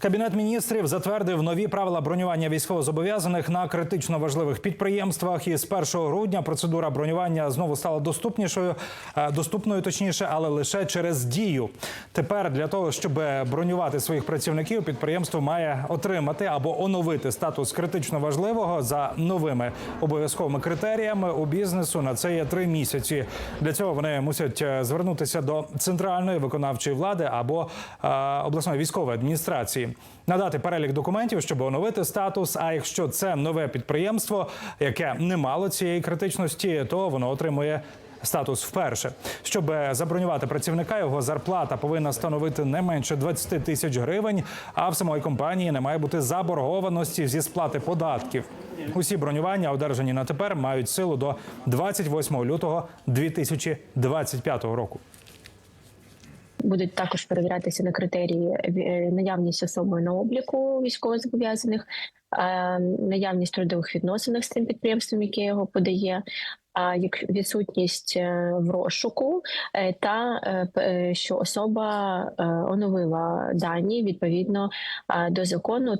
Кабінет міністрів затвердив нові правила бронювання військовозобов'язаних на критично важливих підприємствах. І з 1 грудня процедура бронювання знову стала доступнішою, е, доступною точніше, але лише через дію. Тепер для того, щоб бронювати своїх працівників, підприємство має отримати або оновити статус критично важливого за новими обов'язковими критеріями у бізнесу. На це є три місяці. Для цього вони мусять е, звернутися до центральної виконавчої влади або е, обласної військової адміністрації, надати перелік документів, щоб оновити статус. А якщо це нове підприємство, яке не мало цієї критичності, то воно отримує. Статус вперше, щоб забронювати працівника, його зарплата повинна становити не менше 20 тисяч гривень. А в самої компанії не має бути заборгованості зі сплати податків. Усі бронювання, одержані на тепер, мають силу до 28 лютого 2025 року. Будуть також перевірятися на критерії е, наявність особи на обліку військовозобов'язаних, е, наявність трудових відносин з тим підприємством, яке його подає. А як відсутність е, в розшуку, е, та е, е, що особа е, оновила дані відповідно е, до закону.